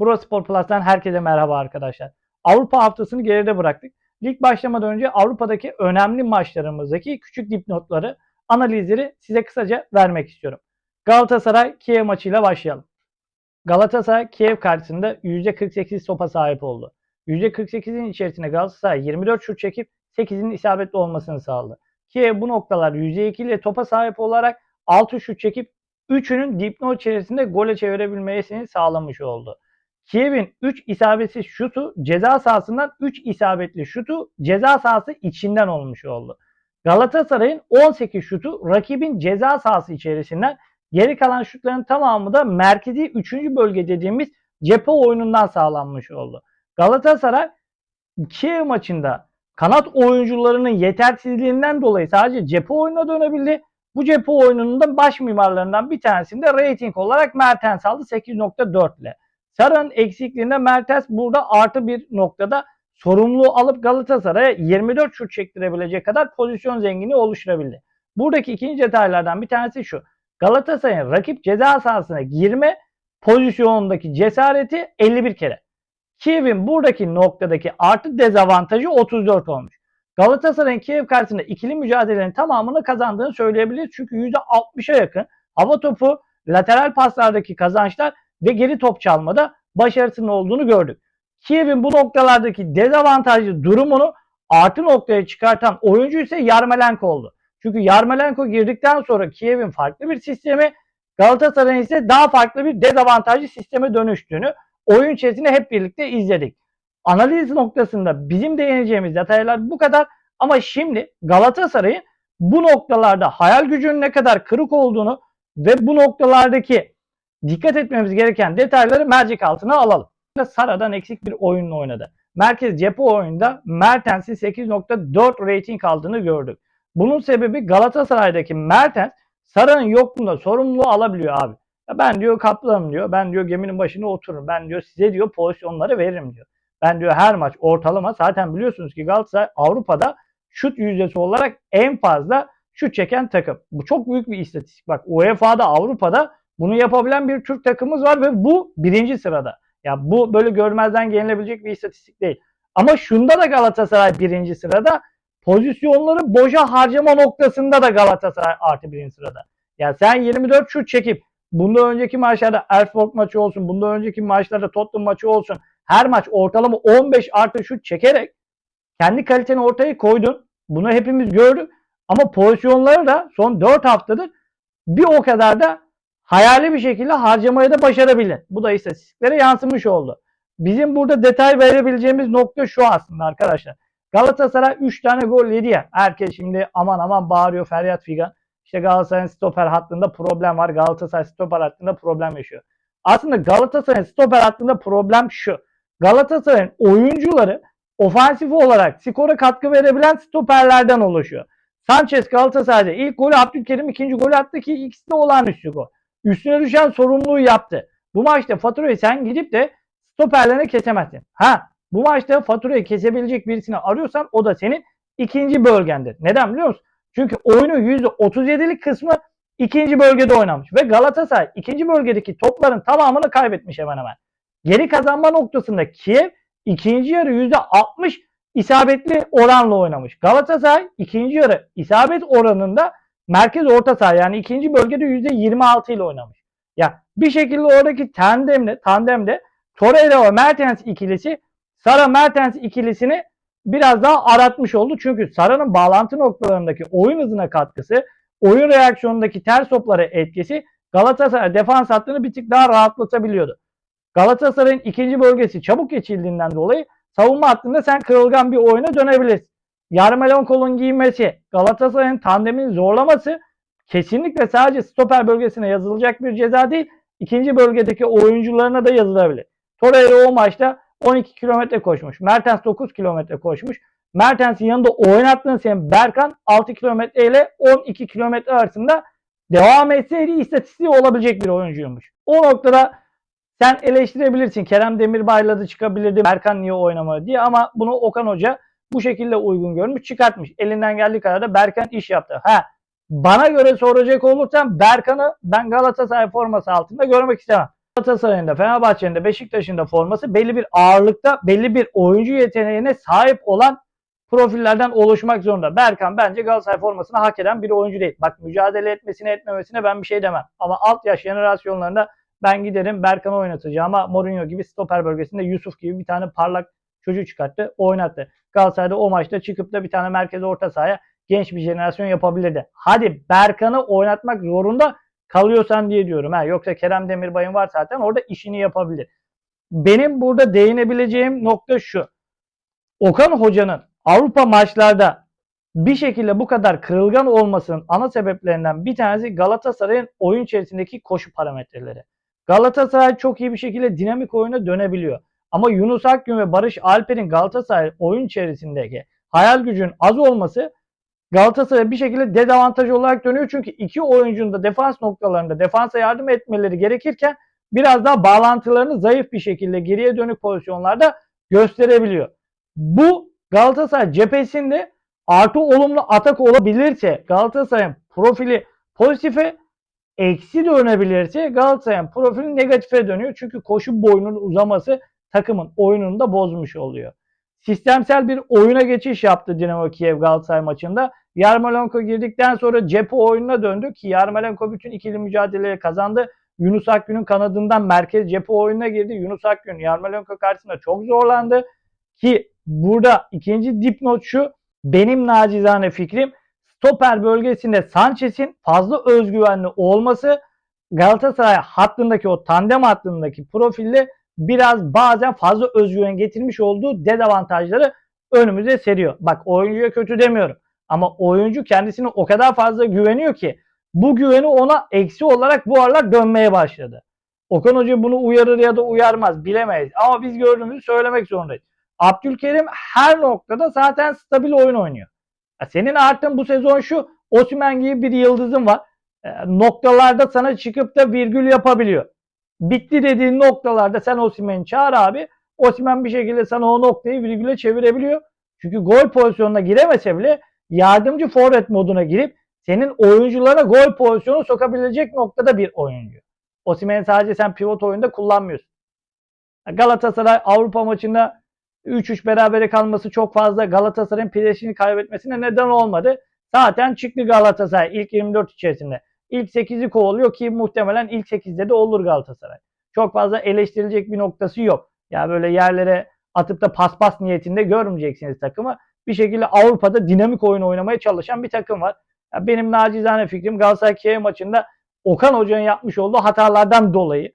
Brospor Plus'tan herkese merhaba arkadaşlar. Avrupa haftasını geride bıraktık. Lig başlamadan önce Avrupa'daki önemli maçlarımızdaki küçük dipnotları, analizleri size kısaca vermek istiyorum. Galatasaray Kiev maçıyla başlayalım. Galatasaray Kiev karşısında %48 topa sahip oldu. %48'in içerisinde Galatasaray 24 şut çekip 8'in isabetli olmasını sağladı. Kiev bu noktalar %2 ile topa sahip olarak 6 şut çekip 3'ünün dipnot içerisinde gole çevirebilmesini sağlamış oldu. Kiev'in 3 isabetsiz şutu ceza sahasından 3 isabetli şutu ceza sahası içinden olmuş oldu. Galatasaray'ın 18 şutu rakibin ceza sahası içerisinden geri kalan şutların tamamı da merkezi 3. bölge dediğimiz cephe oyunundan sağlanmış oldu. Galatasaray Kiev maçında kanat oyuncularının yetersizliğinden dolayı sadece cephe oyununa dönebildi. Bu cephe oyununun da baş mimarlarından bir tanesinde rating olarak Mertens aldı 8.4 ile. Sara'nın eksikliğinde Mertens burada artı bir noktada sorumluluğu alıp Galatasaray'a 24 şut çektirebilecek kadar pozisyon zenginliği oluşturabildi. Buradaki ikinci detaylardan bir tanesi şu. Galatasaray'ın rakip ceza sahasına girme pozisyonundaki cesareti 51 kere. Kiev'in buradaki noktadaki artı dezavantajı 34 olmuş. Galatasaray'ın Kiev karşısında ikili mücadelelerin tamamını kazandığını söyleyebiliriz. Çünkü %60'a yakın hava topu, lateral paslardaki kazançlar ve geri top çalmada başarısının olduğunu gördük. Kiev'in bu noktalardaki dezavantajlı durumunu artı noktaya çıkartan oyuncu ise Yarmolenko oldu. Çünkü Yarmolenko girdikten sonra Kiev'in farklı bir sistemi, Galatasaray'ın ise daha farklı bir dezavantajlı sisteme dönüştüğünü oyun içerisinde hep birlikte izledik. Analiz noktasında bizim değineceğimiz detaylar bu kadar ama şimdi Galatasaray'ın bu noktalarda hayal gücünün ne kadar kırık olduğunu ve bu noktalardaki dikkat etmemiz gereken detayları mercek altına alalım. Sara'dan eksik bir oyunla oynadı. Merkez cephe oyunda Mertens'in 8.4 rating aldığını gördük. Bunun sebebi Galatasaray'daki Mertens Sara'nın yokluğunda sorumluluğu alabiliyor abi. Ya ben diyor kaplanım diyor. Ben diyor geminin başına otururum. Ben diyor size diyor pozisyonları veririm diyor. Ben diyor her maç ortalama zaten biliyorsunuz ki Galatasaray Avrupa'da şut yüzdesi olarak en fazla şut çeken takım. Bu çok büyük bir istatistik. Bak UEFA'da Avrupa'da bunu yapabilen bir Türk takımımız var ve bu birinci sırada. Ya bu böyle görmezden gelinebilecek bir istatistik değil. Ama şunda da Galatasaray birinci sırada. Pozisyonları boşa harcama noktasında da Galatasaray artı birinci sırada. Ya sen 24 şut çekip bundan önceki maçlarda Elfsborg maçı olsun, bundan önceki maçlarda Tottenham maçı olsun. Her maç ortalama 15 artı şut çekerek kendi kaliteni ortaya koydun. Bunu hepimiz gördük. Ama pozisyonları da son 4 haftadır bir o kadar da hayali bir şekilde harcamayı da başarabildin. Bu da istatistiklere yansımış oldu. Bizim burada detay verebileceğimiz nokta şu aslında arkadaşlar. Galatasaray 3 tane gol yedi ya. Herkes şimdi aman aman bağırıyor feryat figan. İşte Galatasaray'ın stoper hattında problem var. Galatasaray stoper hattında problem yaşıyor. Aslında Galatasaray'ın stoper hattında problem şu. Galatasaray'ın oyuncuları ofansif olarak skora katkı verebilen stoperlerden oluşuyor. Sanchez Galatasaray'da ilk golü Abdülkerim ikinci golü attı ki ikisi de olağanüstü gol. Üstüne düşen sorumluluğu yaptı. Bu maçta faturayı sen gidip de stoperlerine kesemezsin. Ha bu maçta faturayı kesebilecek birisini arıyorsan o da senin ikinci bölgendir. Neden biliyor musun? Çünkü oyunun %37'lik kısmı ikinci bölgede oynamış. Ve Galatasaray ikinci bölgedeki topların tamamını kaybetmiş hemen hemen. Geri kazanma noktasında Kiev ikinci yarı %60 isabetli oranla oynamış. Galatasaray ikinci yarı isabet oranında merkez orta saha yani ikinci bölgede %26 ile oynamış. Ya bir şekilde oradaki tandemle tandemde Torreira ve Mertens ikilisi Sara Mertens ikilisini biraz daha aratmış oldu. Çünkü Sara'nın bağlantı noktalarındaki oyun hızına katkısı, oyun reaksiyonundaki ters toplara etkisi Galatasaray defans hattını bir tık daha rahatlatabiliyordu. Galatasaray'ın ikinci bölgesi çabuk geçildiğinden dolayı savunma hattında sen kırılgan bir oyuna dönebilirsin. Yarmelon kolun giyinmesi, Galatasaray'ın tandemini zorlaması kesinlikle sadece stoper bölgesine yazılacak bir ceza değil, ikinci bölgedeki oyuncularına da yazılabilir. Torreira o maçta 12 kilometre koşmuş. Mertens 9 kilometre koşmuş. Mertens'in yanında oynattığın senin Berkan 6 kilometre ile 12 kilometre arasında devam etseydi istatistiği olabilecek bir oyuncuymuş. O noktada sen eleştirebilirsin. Kerem Demirbay'la da çıkabilirdi. Berkan niye oynamadı diye ama bunu Okan Hoca bu şekilde uygun görmüş çıkartmış. Elinden geldiği kadar da Berkan iş yaptı. Ha bana göre soracak olursam Berkan'ı ben Galatasaray forması altında görmek istemem. Galatasaray'ın da Fenerbahçe'nin de Beşiktaş'ın da forması belli bir ağırlıkta belli bir oyuncu yeteneğine sahip olan profillerden oluşmak zorunda. Berkan bence Galatasaray formasını hak eden bir oyuncu değil. Bak mücadele etmesine etmemesine ben bir şey demem. Ama alt yaş jenerasyonlarında ben giderim Berkan'ı oynatacağım ama Mourinho gibi stoper bölgesinde Yusuf gibi bir tane parlak çocuğu çıkarttı, oynattı. Galatasaray'da o maçta çıkıp da bir tane merkez orta sahaya genç bir jenerasyon yapabilirdi. Hadi Berkan'ı oynatmak zorunda kalıyorsan diye diyorum. Ha, yoksa Kerem Demirbay'ın var zaten orada işini yapabilir. Benim burada değinebileceğim nokta şu. Okan Hoca'nın Avrupa maçlarda bir şekilde bu kadar kırılgan olmasının ana sebeplerinden bir tanesi Galatasaray'ın oyun içerisindeki koşu parametreleri. Galatasaray çok iyi bir şekilde dinamik oyuna dönebiliyor. Ama Yunus Akgün ve Barış Alper'in Galatasaray oyun içerisindeki hayal gücünün az olması Galatasaray bir şekilde dezavantaj olarak dönüyor. Çünkü iki oyuncunun da defans noktalarında defansa yardım etmeleri gerekirken biraz daha bağlantılarını zayıf bir şekilde geriye dönük pozisyonlarda gösterebiliyor. Bu Galatasaray cephesinde artı olumlu atak olabilirse Galatasaray'ın profili pozitife eksi dönebilirse Galatasaray'ın profili negatife dönüyor. Çünkü koşu boyunun uzaması takımın oyununu da bozmuş oluyor. Sistemsel bir oyuna geçiş yaptı Dinamo Kiev Galatasaray maçında. Yarmolenko girdikten sonra cephe oyununa döndü ki Yarmolenko bütün ikili mücadeleyi kazandı. Yunus Akgün'ün kanadından merkez cephe oyununa girdi. Yunus Akgün Yarmolenko karşısında çok zorlandı. Ki burada ikinci dipnot şu. Benim nacizane fikrim stoper bölgesinde Sanchez'in fazla özgüvenli olması Galatasaray hattındaki o tandem hattındaki profille biraz bazen fazla özgüven getirmiş olduğu dezavantajları önümüze seriyor. Bak oyuncuya kötü demiyorum. Ama oyuncu kendisine o kadar fazla güveniyor ki bu güveni ona eksi olarak bu aralar dönmeye başladı. Okan Hoca bunu uyarır ya da uyarmaz bilemeyiz. Ama biz gördüğümüzü söylemek zorundayız. Abdülkerim her noktada zaten stabil oyun oynuyor. Senin artın bu sezon şu Osimen gibi bir yıldızın var. E, noktalarda sana çıkıp da virgül yapabiliyor. Bitti dediğin noktalarda sen Osimen'i çağır abi. Osimen bir şekilde sana o noktayı virgüle çevirebiliyor. Çünkü gol pozisyonuna giremese bile yardımcı forvet moduna girip senin oyunculara gol pozisyonu sokabilecek noktada bir oyuncu. Osimhen'i sadece sen pivot oyunda kullanmıyorsun. Galatasaray Avrupa maçında 3-3 berabere kalması çok fazla Galatasaray'ın presini kaybetmesine neden olmadı. Zaten çıktı Galatasaray ilk 24 içerisinde. İlk 8'i kovalıyor ki muhtemelen ilk 8'de de olur Galatasaray. Çok fazla eleştirilecek bir noktası yok. Ya yani böyle yerlere atıp da paspas niyetinde görmeyeceksiniz takımı. Bir şekilde Avrupa'da dinamik oyun oynamaya çalışan bir takım var. Ya benim nacizane fikrim Galatasaray Kiev maçında Okan Hoca'nın yapmış olduğu hatalardan dolayı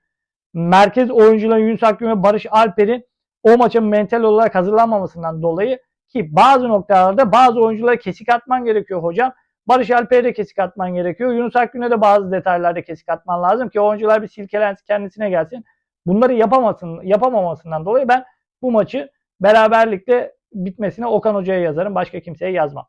merkez oyuncuların Yunus Akgün ve Barış Alper'in o maça mental olarak hazırlanmamasından dolayı ki bazı noktalarda bazı oyunculara kesik atman gerekiyor hocam. Barış Alper'e de kesik atman gerekiyor. Yunus Akgün'e de bazı detaylarda kesik atman lazım ki oyuncular bir silkelensin kendisine gelsin. Bunları yapamasın, yapamamasından dolayı ben bu maçı beraberlikte bitmesine Okan Hoca'ya yazarım. Başka kimseye yazmam.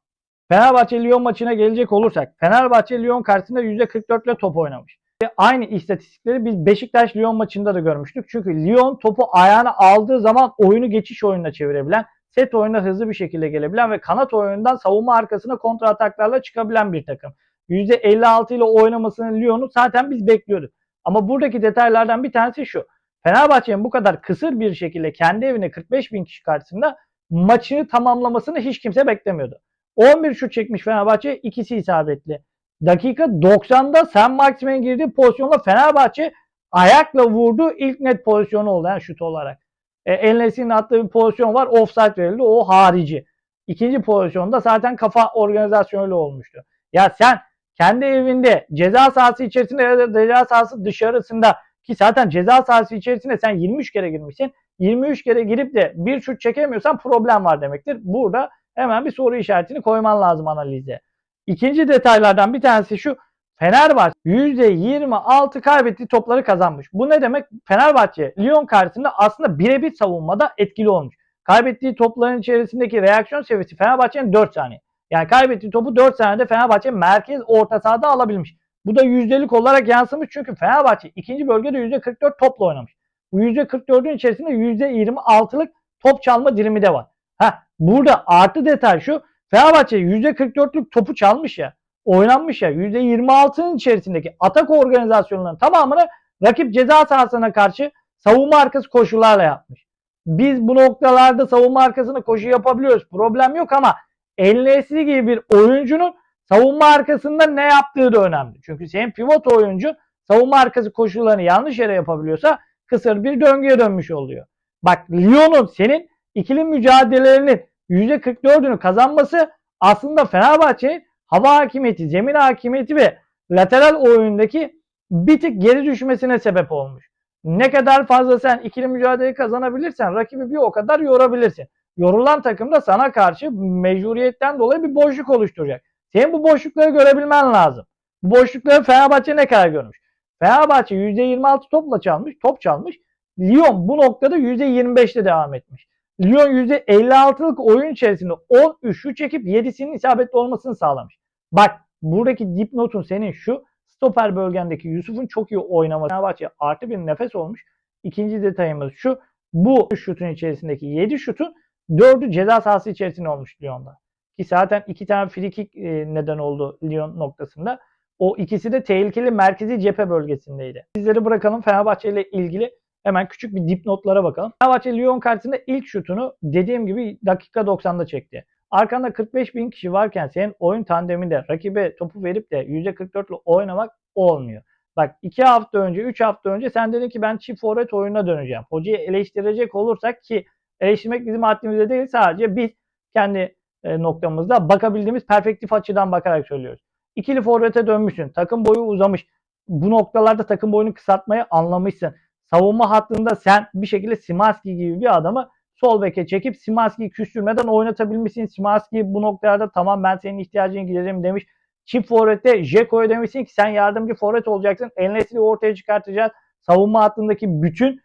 Fenerbahçe Lyon maçına gelecek olursak Fenerbahçe Lyon karşısında %44 ile top oynamış. Aynı istatistikleri biz Beşiktaş Lyon maçında da görmüştük. Çünkü Lyon topu ayağına aldığı zaman oyunu geçiş oyununa çevirebilen, set oyunda hızlı bir şekilde gelebilen ve kanat oyunundan savunma arkasına kontra ataklarla çıkabilen bir takım. %56 ile oynamasının Lyon'u zaten biz bekliyorduk. Ama buradaki detaylardan bir tanesi şu. Fenerbahçe'nin bu kadar kısır bir şekilde kendi evine 45 bin kişi karşısında maçını tamamlamasını hiç kimse beklemiyordu. 11 şut çekmiş Fenerbahçe, ikisi isabetli. Dakika 90'da Sen Maximen girdiği pozisyonla Fenerbahçe ayakla vurdu. ilk net pozisyonu oldu yani şut olarak. E, Enes'in attığı bir pozisyon var. Offside verildi. O harici. İkinci pozisyonda zaten kafa organizasyonuyla olmuştu. Ya sen kendi evinde ceza sahası içerisinde ya da ceza sahası dışarısında ki zaten ceza sahası içerisinde sen 23 kere girmişsin. 23 kere girip de bir şut çekemiyorsan problem var demektir. Burada hemen bir soru işaretini koyman lazım analize. İkinci detaylardan bir tanesi şu. Fenerbahçe %26 kaybettiği topları kazanmış. Bu ne demek? Fenerbahçe Lyon karşısında aslında birebir savunmada etkili olmuş. Kaybettiği topların içerisindeki reaksiyon seviyesi Fenerbahçe'nin 4 saniye. Yani kaybettiği topu 4 saniyede Fenerbahçe merkez orta sahada alabilmiş. Bu da yüzdelik olarak yansımış çünkü Fenerbahçe ikinci bölgede %44 topla oynamış. Bu %44'ün içerisinde %26'lık top çalma dilimi de var. Ha, burada artı detay şu. Fenerbahçe %44'lük topu çalmış ya. Oynanmış ya. %26'nın içerisindeki atak organizasyonlarının tamamını Rakip ceza sahasına karşı savunma arkası koşularla yapmış. Biz bu noktalarda savunma arkasına koşu yapabiliyoruz. Problem yok ama Elnesli gibi bir oyuncunun savunma arkasında ne yaptığı da önemli. Çünkü senin pivot oyuncu savunma arkası koşullarını yanlış yere yapabiliyorsa kısır bir döngüye dönmüş oluyor. Bak Lyon'un senin ikili mücadelelerinin %44'ünü kazanması aslında Fenerbahçe'nin hava hakimiyeti, zemin hakimiyeti ve lateral oyundaki bir tık geri düşmesine sebep olmuş. Ne kadar fazla sen ikili mücadele kazanabilirsen rakibi bir o kadar yorabilirsin. Yorulan takım da sana karşı mecburiyetten dolayı bir boşluk oluşturacak. Senin bu boşlukları görebilmen lazım. Bu boşlukları Fenerbahçe ne kadar görmüş? Fenerbahçe %26 topla çalmış, top çalmış. Lyon bu noktada %25'te devam etmiş. Lyon %56'lık oyun içerisinde 13 şut çekip 7'sinin isabetli olmasını sağlamış. Bak buradaki dipnotun senin şu stoper bölgendeki Yusuf'un çok iyi oynaması Fenerbahçe artı bir nefes olmuş. İkinci detayımız şu. Bu şutun içerisindeki 7 şutun 4'ü ceza sahası içerisinde olmuş Lyon'da. Ki zaten iki tane free kick e, neden oldu Lyon noktasında. O ikisi de tehlikeli merkezi cephe bölgesindeydi. Sizleri bırakalım Fenerbahçe ile ilgili hemen küçük bir dipnotlara bakalım. Fenerbahçe Lyon karşısında ilk şutunu dediğim gibi dakika 90'da çekti. Arkanda 45 bin kişi varken senin oyun tandeminde rakibe topu verip de %44 ile oynamak olmuyor. Bak 2 hafta önce 3 hafta önce sen dedin ki ben çift forvet oyununa döneceğim. Hocayı eleştirecek olursak ki eleştirmek bizim haddimizde değil sadece biz kendi e, noktamızda bakabildiğimiz perspektif açıdan bakarak söylüyoruz. İkili forvete dönmüşsün. Takım boyu uzamış. Bu noktalarda takım boyunu kısaltmayı anlamışsın. Savunma hattında sen bir şekilde Simaski gibi bir adamı sol beke çekip Simaski'yi küstürmeden oynatabilmişsin. Simaski bu noktalarda tamam ben senin ihtiyacını gideririm demiş. Çift forvette Jeko'ya demişsin ki sen yardımcı forvet olacaksın. El Nesri'yi ortaya çıkartacağız. Savunma hattındaki bütün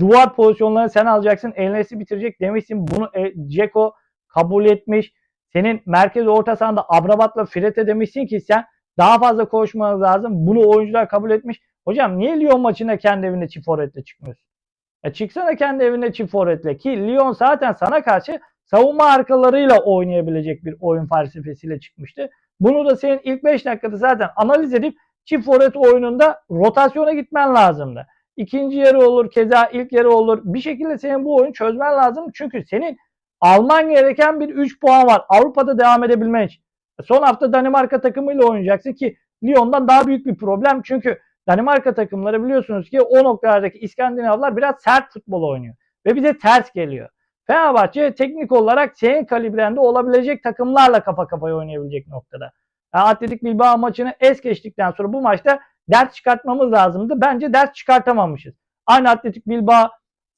duvar pozisyonlarını sen alacaksın. El Nesri bitirecek demişsin. Bunu Ceko kabul etmiş. Senin merkez orta sahanda Abrabat'la Fred'e demişsin ki sen daha fazla koşmanız lazım. Bunu oyuncular kabul etmiş. Hocam niye Lyon maçına kendi evinde çift forvetle çıkmıyorsun? E çıksana kendi evinde çift forvetle ki Lyon zaten sana karşı savunma arkalarıyla oynayabilecek bir oyun felsefesiyle çıkmıştı. Bunu da senin ilk 5 dakikada zaten analiz edip çift forvet oyununda rotasyona gitmen lazımdı. İkinci yarı olur, keza ilk yarı olur. Bir şekilde senin bu oyunu çözmen lazım. Çünkü senin alman gereken bir 3 puan var. Avrupa'da devam edebilmen için. Son hafta Danimarka takımıyla oynayacaksın ki Lyon'dan daha büyük bir problem. Çünkü Danimarka takımları biliyorsunuz ki o noktalardaki İskandinavlar biraz sert futbol oynuyor. Ve bize ters geliyor. Fenerbahçe teknik olarak senin kalibrende olabilecek takımlarla kafa kafaya oynayabilecek noktada. Yani Atletik Bilbao maçını es geçtikten sonra bu maçta ders çıkartmamız lazımdı. Bence ders çıkartamamışız. Aynı Atletik Bilbao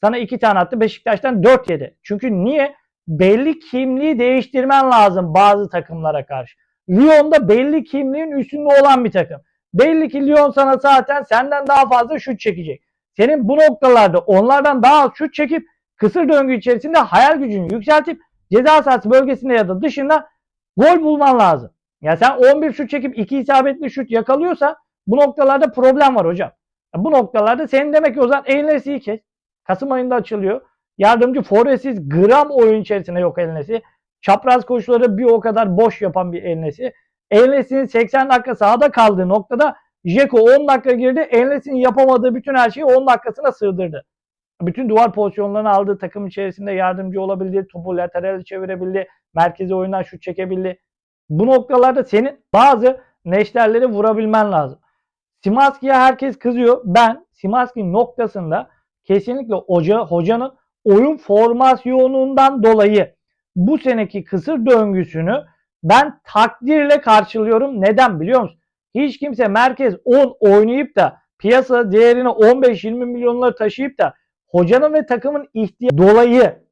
sana iki tane attı. Beşiktaş'tan dört yedi. Çünkü niye? Belli kimliği değiştirmen lazım bazı takımlara karşı. Lyon'da belli kimliğin üstünde olan bir takım. Belli ki Lyon sana zaten senden daha fazla şut çekecek. Senin bu noktalarda onlardan daha az şut çekip kısır döngü içerisinde hayal gücünü yükseltip ceza sahası bölgesinde ya da dışında gol bulman lazım. Ya sen 11 şut çekip 2 isabetli şut yakalıyorsa bu noktalarda problem var hocam. Ya bu noktalarda senin demek ki o zaman Elinesi'yi kes. Kasım ayında açılıyor. Yardımcı forvetsiz gram oyun içerisinde yok Elinesi. Çapraz koşuları bir o kadar boş yapan bir Elinesi. Elinesi'nin 80 dakika sahada kaldığı noktada Jeko 10 dakika girdi. Elinesi'nin yapamadığı bütün her şeyi 10 dakikasına sığdırdı. Bütün duvar pozisyonlarını aldığı takım içerisinde yardımcı olabildi. Topu lateral çevirebildi. Merkezi oyundan şut çekebildi. Bu noktalarda senin bazı neşterleri vurabilmen lazım. Simaski'ye herkes kızıyor. Ben Simaski noktasında kesinlikle hoca, hocanın oyun formasyonundan dolayı bu seneki kısır döngüsünü ben takdirle karşılıyorum. Neden biliyor musun? Hiç kimse merkez 10 oynayıp da piyasa değerini 15-20 milyonlara taşıyıp da hocanın ve takımın ihtiyacı dolayı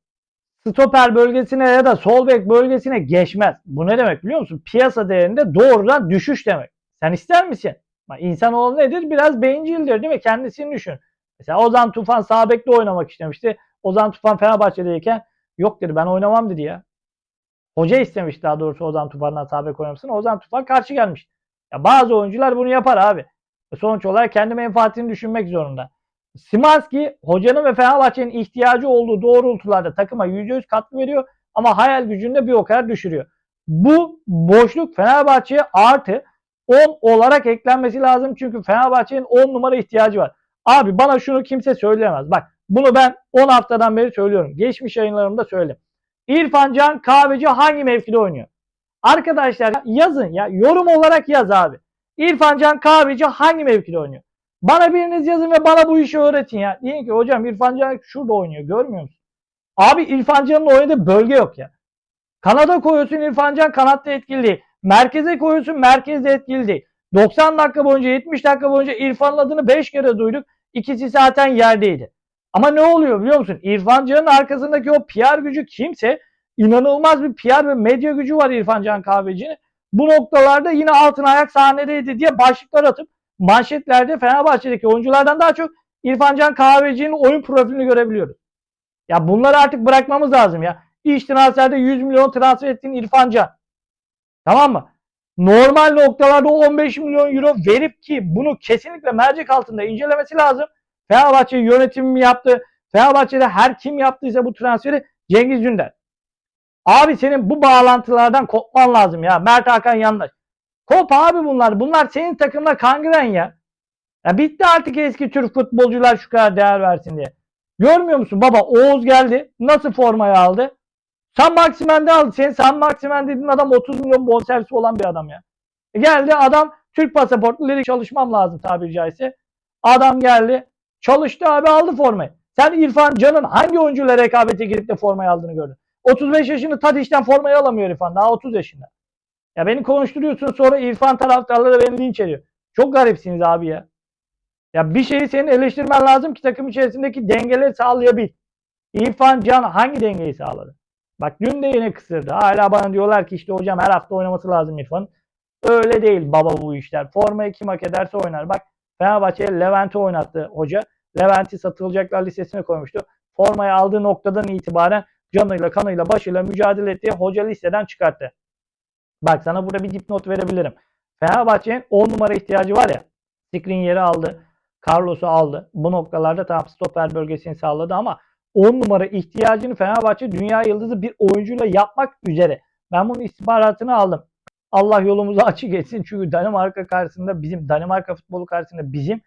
stoper bölgesine ya da sol bek bölgesine geçmez. Bu ne demek biliyor musun? Piyasa değerinde doğrudan düşüş demek. Sen ister misin? İnsanoğlu nedir? Biraz bencildir değil mi? Kendisini düşün. Mesela Ozan Tufan sağ bekle oynamak istemişti. Ozan Tufan Fenerbahçe'deyken yok dedi ben oynamam dedi ya. Hoca istemiş daha doğrusu Ozan Tufan'dan sağ bek oynamasını. Ozan Tufan karşı gelmiş. Ya bazı oyuncular bunu yapar abi. Sonuç olarak kendi menfaatini düşünmek zorunda. Simanski hocanın ve Fenerbahçe'nin ihtiyacı olduğu doğrultularda takıma %100 katkı veriyor ama hayal gücünü de bir o kadar düşürüyor. Bu boşluk Fenerbahçe'ye artı 10 olarak eklenmesi lazım çünkü Fenerbahçe'nin 10 numara ihtiyacı var. Abi bana şunu kimse söyleyemez. Bak bunu ben 10 haftadan beri söylüyorum. Geçmiş yayınlarımda söyledim. İrfan Can Kahveci hangi mevkide oynuyor? Arkadaşlar yazın ya yorum olarak yaz abi. İrfan Can Kahveci hangi mevkide oynuyor? Bana biriniz yazın ve bana bu işi öğretin ya. Diyin ki hocam İrfan Can şurada oynuyor görmüyor musun? Abi İrfan Can'ın oynadığı bölge yok ya. Kanada koyuyorsun İrfan Can kanatta etkili değil. Merkeze koyuyorsun merkezde etkili değil. 90 dakika boyunca 70 dakika boyunca İrfan'ın adını 5 kere duyduk. İkisi zaten yerdeydi. Ama ne oluyor biliyor musun? İrfan Can'ın arkasındaki o PR gücü kimse inanılmaz bir PR ve medya gücü var İrfan Can Kahveci'nin. Bu noktalarda yine altın ayak sahnedeydi diye başlıklar atıp manşetlerde Fenerbahçe'deki oyunculardan daha çok İrfan Can Kahveci'nin oyun profilini görebiliyoruz. Ya bunları artık bırakmamız lazım ya. İş transferde 100 milyon transfer ettiğin İrfan Can. Tamam mı? Normal noktalarda o 15 milyon euro verip ki bunu kesinlikle mercek altında incelemesi lazım. Fenerbahçe yönetimi mi yaptı? Fenerbahçe'de her kim yaptıysa bu transferi Cengiz Ünder. Abi senin bu bağlantılardan kopman lazım ya. Mert Hakan yanlış. Kop abi bunlar. Bunlar senin takımda kangren ya. Ya bitti artık eski Türk futbolcular şu kadar değer versin diye. Görmüyor musun baba Oğuz geldi. Nasıl formayı aldı? San Maximen'de aldı. Senin San Maximen dediğin adam 30 milyon bonservisi olan bir adam ya. E geldi adam Türk pasaportlu lig çalışmam lazım tabiri caizse. Adam geldi. Çalıştı abi aldı formayı. Sen İrfan Can'ın hangi oyuncuyla rekabete girip de formayı aldığını gördün. 35 yaşında Tadiş'ten formayı alamıyor İrfan. Daha 30 yaşında. Ya beni konuşturuyorsun sonra İrfan taraftarları beni linç ediyor. Çok garipsiniz abi ya. Ya bir şeyi senin eleştirmen lazım ki takım içerisindeki dengeleri sağlayabil. İrfan Can hangi dengeyi sağladı? Bak dün de yine kısırdı. Hala bana diyorlar ki işte hocam her hafta oynaması lazım İrfan. Öyle değil baba bu işler. Formayı kim hak ederse oynar. Bak Fenerbahçe'ye Levent'i oynattı hoca. Levent'i satılacaklar listesine koymuştu. Formayı aldığı noktadan itibaren canıyla kanıyla başıyla mücadele ettiği hoca listeden çıkarttı. Bak sana burada bir dipnot verebilirim. Fenerbahçe'nin 10 numara ihtiyacı var ya. Skriniar yeri aldı. Carlos'u aldı. Bu noktalarda tam stoper bölgesini sağladı ama 10 numara ihtiyacını Fenerbahçe dünya yıldızı bir oyuncuyla yapmak üzere. Ben bunun istihbaratını aldım. Allah yolumuzu açık etsin. Çünkü Danimarka karşısında bizim Danimarka futbolu karşısında bizim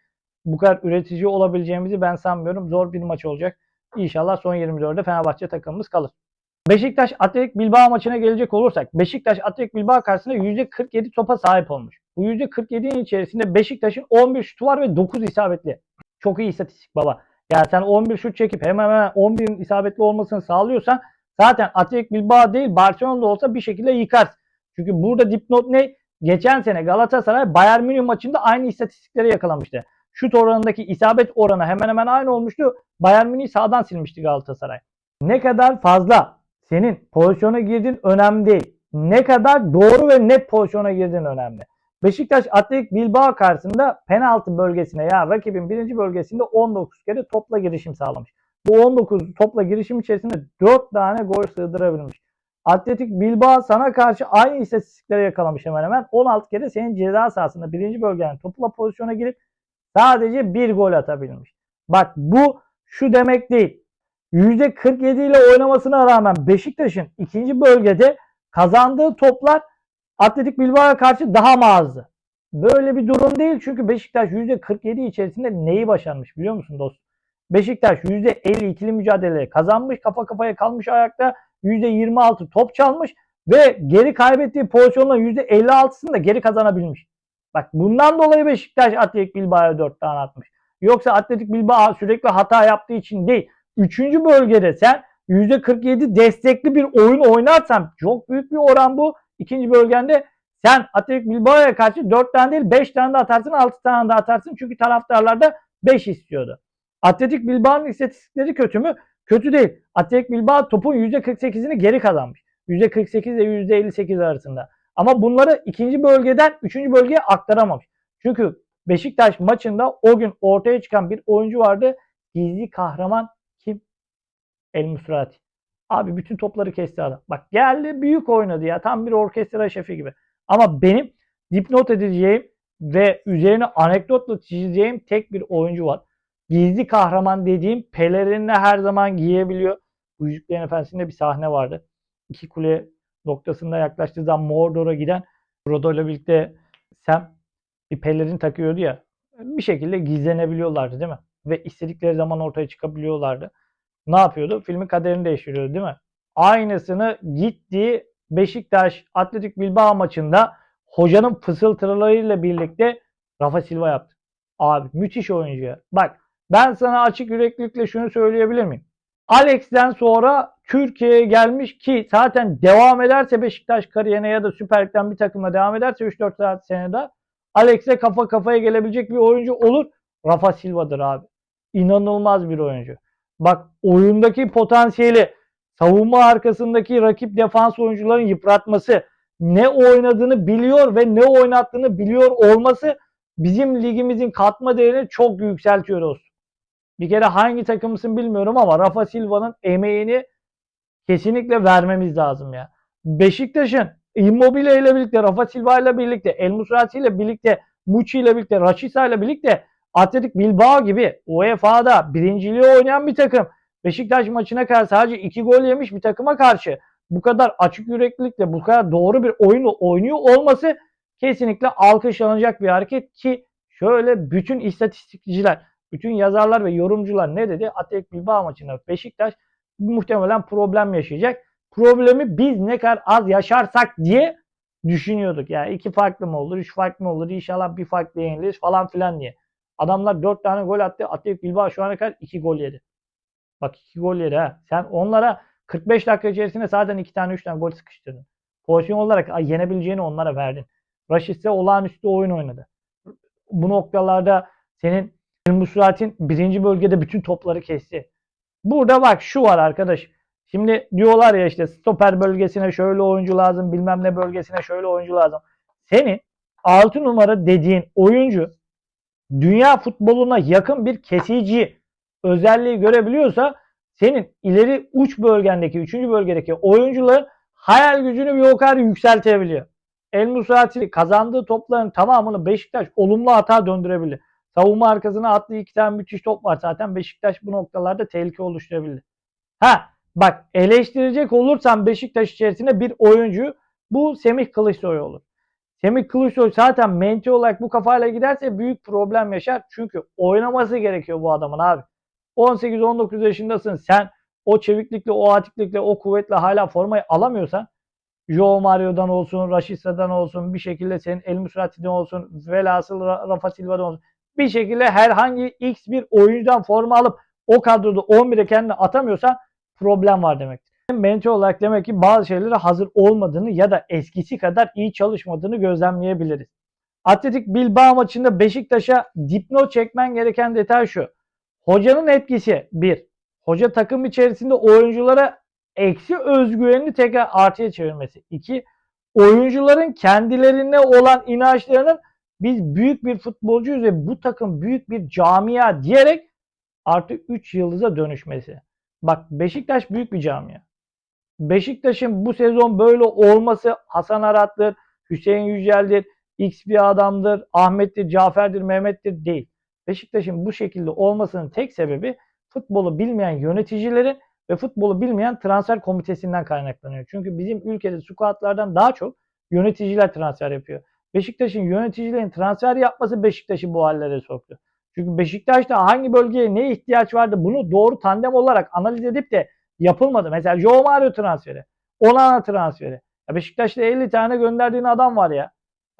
bu kadar üretici olabileceğimizi ben sanmıyorum. Zor bir maç olacak. İnşallah son 24'de Fenerbahçe takımımız kalır. Beşiktaş Atletik Bilbao maçına gelecek olursak Beşiktaş Atletik Bilbao karşısında %47 topa sahip olmuş. Bu %47'nin içerisinde Beşiktaş'ın 11 şutu var ve 9 isabetli. Çok iyi istatistik baba. Yani sen 11 şut çekip hemen hemen 11'in isabetli olmasını sağlıyorsan zaten Atletik Bilbao değil Barcelona'da olsa bir şekilde yıkarsın. Çünkü burada dipnot ne? Geçen sene Galatasaray Bayern Münih maçında aynı istatistikleri yakalamıştı. Şut oranındaki isabet oranı hemen hemen aynı olmuştu. Bayern Münih sağdan silmişti Galatasaray. Ne kadar fazla senin pozisyona girdiğin önemli değil. Ne kadar doğru ve net pozisyona girdiğin önemli. Beşiktaş Atletik Bilbao karşısında penaltı bölgesine ya rakibin birinci bölgesinde 19 kere topla girişim sağlamış. Bu 19 topla girişim içerisinde 4 tane gol sığdırabilmiş. Atletik Bilbao sana karşı aynı istatistiklere yakalamış hemen hemen. 16 kere senin ceza sahasında birinci bölgenin topla pozisyona girip sadece bir gol atabilmiş. Bak bu şu demek değil. %47 ile oynamasına rağmen Beşiktaş'ın ikinci bölgede kazandığı toplar Atletik Bilbao'ya karşı daha mı azdı? Böyle bir durum değil çünkü Beşiktaş %47 içerisinde neyi başarmış biliyor musun dost? Beşiktaş %50 ikili mücadeleleri kazanmış, kafa kafaya kalmış ayakta %26 top çalmış ve geri kaybettiği pozisyonla %56'sını da geri kazanabilmiş. Bak bundan dolayı Beşiktaş Atletik Bilbao'ya 4 tane atmış. Yoksa Atletik Bilbao sürekli hata yaptığı için değil. Üçüncü bölgede sen %47 destekli bir oyun oynarsan çok büyük bir oran bu. İkinci bölgende sen Atletik Bilbao'ya karşı 4 tane değil 5 tane de atarsın 6 tane de atarsın. Çünkü taraftarlar da 5 istiyordu. Atletik Bilbao'nun istatistikleri kötü mü? Kötü değil. Atletik Bilbao topun %48'ini geri kazanmış. %48 ile %58 arasında. Ama bunları ikinci bölgeden üçüncü bölgeye aktaramamış. Çünkü Beşiktaş maçında o gün ortaya çıkan bir oyuncu vardı. Gizli kahraman kim? El Musrati. Abi bütün topları kesti adam. Bak geldi büyük oynadı ya. Tam bir orkestra şefi gibi. Ama benim dipnot edeceğim ve üzerine anekdotla çizeceğim tek bir oyuncu var. Gizli kahraman dediğim pelerinle her zaman giyebiliyor. Bu Yüzüklerin Efendisi'nde bir sahne vardı. İki kule noktasında yaklaştığı zaman Mordor'a giden Frodo ile birlikte Sam bir pelerin takıyordu ya. Bir şekilde gizlenebiliyorlardı değil mi? ve istedikleri zaman ortaya çıkabiliyorlardı. Ne yapıyordu? Filmin kaderini değiştiriyordu değil mi? Aynısını gittiği Beşiktaş Atletik Bilbao maçında hocanın fısıltılarıyla birlikte Rafa Silva yaptı. Abi müthiş oyuncu ya. Bak ben sana açık yüreklilikle şunu söyleyebilir miyim? Alex'ten sonra Türkiye'ye gelmiş ki zaten devam ederse Beşiktaş kariyerine ya da Süper Lig'den bir takımla devam ederse 3-4 saat senede Alex'e kafa kafaya gelebilecek bir oyuncu olur. Rafa Silva'dır abi. İnanılmaz bir oyuncu. Bak oyundaki potansiyeli, savunma arkasındaki rakip defans oyuncuların yıpratması, ne oynadığını biliyor ve ne oynattığını biliyor olması bizim ligimizin katma değerini çok yükseltiyor dostum. Bir kere hangi takımısın bilmiyorum ama Rafa Silva'nın emeğini kesinlikle vermemiz lazım ya. Beşiktaş'ın Immobile ile birlikte, Rafa Silva ile birlikte, El Musrati ile birlikte, Muçi ile birlikte, Raşisa ile birlikte Atletik Bilbao gibi UEFA'da birinciliği oynayan bir takım. Beşiktaş maçına karşı sadece iki gol yemiş bir takıma karşı bu kadar açık yüreklilikle bu kadar doğru bir oyunu oynuyor olması kesinlikle alkışlanacak bir hareket ki şöyle bütün istatistikçiler, bütün yazarlar ve yorumcular ne dedi? Atletik Bilbao maçında Beşiktaş muhtemelen problem yaşayacak. Problemi biz ne kadar az yaşarsak diye düşünüyorduk. Yani iki farklı mı olur, üç farklı mı olur, inşallah bir farklı yeniliriz falan filan diye. Adamlar dört tane gol attı. Atletik Bilbao şu ana kadar iki gol yedi. Bak iki gol yedi ha. Sen onlara 45 dakika içerisinde zaten iki tane üç tane gol sıkıştırdın. Pozisyon olarak yenebileceğini onlara verdin. Raşit'se olağanüstü oyun oynadı. Bu noktalarda senin Musrat'in birinci bölgede bütün topları kesti. Burada bak şu var arkadaş. Şimdi diyorlar ya işte stoper bölgesine şöyle oyuncu lazım, bilmem ne bölgesine şöyle oyuncu lazım. Senin 6 numara dediğin oyuncu dünya futboluna yakın bir kesici özelliği görebiliyorsa senin ileri uç bölgendeki, 3. bölgedeki oyuncuların hayal gücünü bir o kadar yükseltebiliyor. El Musrati kazandığı topların tamamını Beşiktaş olumlu hata döndürebilir. Savunma arkasına attığı iki tane müthiş top var zaten Beşiktaş bu noktalarda tehlike oluşturabilir. Ha bak eleştirecek olursam Beşiktaş içerisinde bir oyuncu bu Semih Kılıçsoy olur. Semih Kılıçsoy zaten menti olarak bu kafayla giderse büyük problem yaşar. Çünkü oynaması gerekiyor bu adamın abi. 18-19 yaşındasın sen o çeviklikle, o atiklikle, o kuvvetle hala formayı alamıyorsan Joe Mario'dan olsun, Rashica'dan olsun, bir şekilde senin El Musrati'den olsun, velhasıl Rafa Silva'dan olsun. Bir şekilde herhangi X bir oyuncudan forma alıp o kadroda 11'e kendini atamıyorsan problem var demektir. Mentor olarak demek ki bazı şeylere hazır olmadığını ya da eskisi kadar iyi çalışmadığını gözlemleyebiliriz. Atletik Bilbao maçında Beşiktaş'a dipnot çekmen gereken detay şu. Hocanın etkisi bir. Hoca takım içerisinde oyunculara eksi özgüvenini tekrar artıya çevirmesi. İki. Oyuncuların kendilerine olan inançlarının biz büyük bir futbolcuyuz ve bu takım büyük bir camia diyerek artı 3 yıldıza dönüşmesi. Bak Beşiktaş büyük bir camia. Beşiktaş'ın bu sezon böyle olması Hasan Arat'tır, Hüseyin Yücel'dir, X bir adamdır, Ahmet'tir, Cafer'dir, Mehmet'tir değil. Beşiktaş'ın bu şekilde olmasının tek sebebi futbolu bilmeyen yöneticilerin ve futbolu bilmeyen transfer komitesinden kaynaklanıyor. Çünkü bizim ülkede squatlardan daha çok yöneticiler transfer yapıyor. Beşiktaş'ın yöneticilerin transfer yapması Beşiktaş'ı bu hallere soktu. Çünkü Beşiktaş'ta hangi bölgeye ne ihtiyaç vardı bunu doğru tandem olarak analiz edip de yapılmadı. Mesela Joe Mario transferi, Onana transferi. Ya Beşiktaş'ta 50 tane gönderdiğin adam var ya.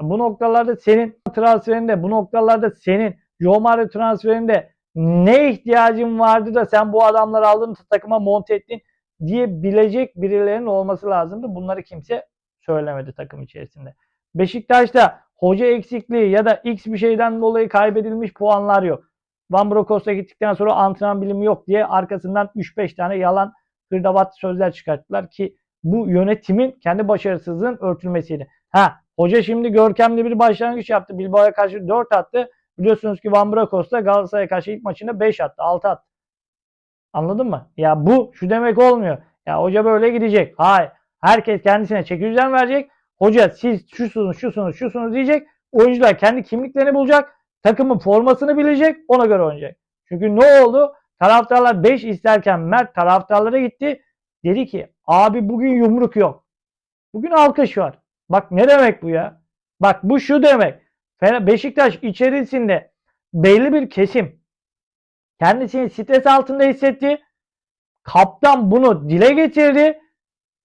Bu noktalarda senin transferinde, bu noktalarda senin Joe Mario transferinde ne ihtiyacın vardı da sen bu adamları aldın takıma monte ettin diyebilecek birilerinin olması lazımdı. Bunları kimse söylemedi takım içerisinde. Beşiktaş'ta hoca eksikliği ya da x bir şeyden dolayı kaybedilmiş puanlar yok. Van Brokos'a gittikten sonra antrenman bilimi yok diye arkasından 3-5 tane yalan hırdavat sözler çıkarttılar ki bu yönetimin kendi başarısızlığın örtülmesiydi. Ha hoca şimdi görkemli bir başlangıç yaptı. Bilbao'ya karşı 4 attı. Biliyorsunuz ki Van Brakos da Galatasaray'a karşı ilk maçında 5 attı, 6 attı. Anladın mı? Ya bu şu demek olmuyor. Ya hoca böyle gidecek. Hayır. Herkes kendisine çeki düzen verecek. Hoca siz şusunuz, şusunuz, şusunuz diyecek. Oyuncular kendi kimliklerini bulacak. Takımın formasını bilecek. Ona göre oynayacak. Çünkü ne oldu? Taraftarlar 5 isterken Mert taraftarlara gitti. Dedi ki abi bugün yumruk yok. Bugün alkış var. Bak ne demek bu ya? Bak bu şu demek. Beşiktaş içerisinde belli bir kesim Kendisini stres altında hissetti. Kaptan bunu dile getirdi.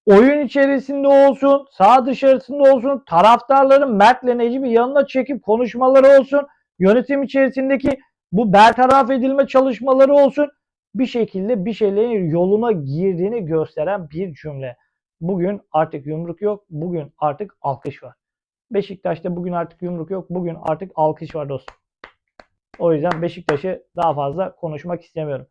Oyun içerisinde olsun, sağ dışarısında olsun, taraftarların Mert'le Necip'i yanına çekip konuşmaları olsun, yönetim içerisindeki bu bertaraf edilme çalışmaları olsun bir şekilde bir şeylerin yoluna girdiğini gösteren bir cümle. Bugün artık yumruk yok, bugün artık alkış var. Beşiktaş'ta bugün artık yumruk yok, bugün artık alkış var dostum. O yüzden Beşiktaş'ı daha fazla konuşmak istemiyorum.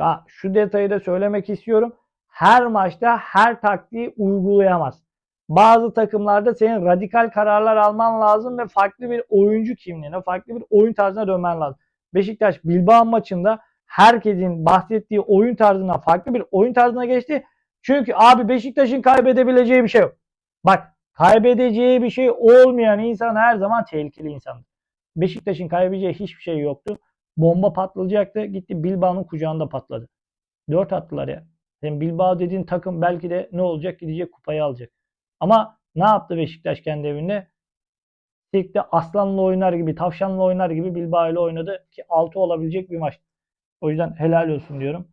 Ya şu detayı da söylemek istiyorum. Her maçta her taktiği uygulayamaz. Bazı takımlarda senin radikal kararlar alman lazım ve farklı bir oyuncu kimliğine, farklı bir oyun tarzına dönmen lazım. Beşiktaş Bilbao maçında herkesin bahsettiği oyun tarzına farklı bir oyun tarzına geçti. Çünkü abi Beşiktaş'ın kaybedebileceği bir şey yok. Bak kaybedeceği bir şey olmayan insan her zaman tehlikeli insandır. Beşiktaş'ın kaybedeceği hiçbir şey yoktu. Bomba patlayacaktı. Gitti Bilbao'nun kucağında patladı. Dört attılar ya. Yani Bilbao dediğin takım belki de ne olacak? Gidecek kupayı alacak. Ama ne yaptı Beşiktaş kendi evinde? Sirkte aslanla oynar gibi, tavşanla oynar gibi Bilbao ile oynadı ki 6 olabilecek bir maç. O yüzden helal olsun diyorum.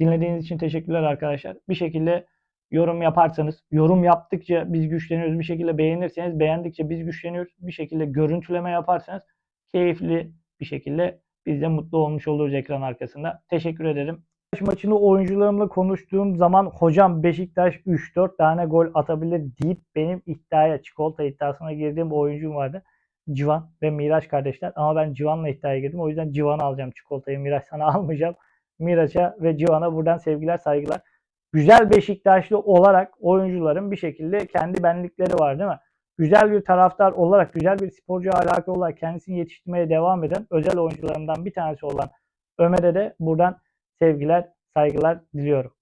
Dinlediğiniz için teşekkürler arkadaşlar. Bir şekilde yorum yaparsanız, yorum yaptıkça biz güçleniyoruz. Bir şekilde beğenirseniz, beğendikçe biz güçleniyoruz. Bir şekilde görüntüleme yaparsanız keyifli bir şekilde biz de mutlu olmuş oluruz ekran arkasında. Teşekkür ederim. Maçını oyuncularımla konuştuğum zaman hocam Beşiktaş 3-4 tane gol atabilir deyip benim iddiaya, çikolata iddiasına girdiğim oyuncum vardı. Civan ve Miraç kardeşler. Ama ben Civan'la iddiaya girdim. O yüzden Civan'ı alacağım çikolatayı. Miraç sana almayacağım. Miraç'a ve Civan'a buradan sevgiler, saygılar. Güzel Beşiktaşlı olarak oyuncuların bir şekilde kendi benlikleri var değil mi? Güzel bir taraftar olarak, güzel bir sporcu alaka olarak kendisini yetiştirmeye devam eden özel oyuncularımdan bir tanesi olan Ömer'e de buradan sevgiler, saygılar diliyorum.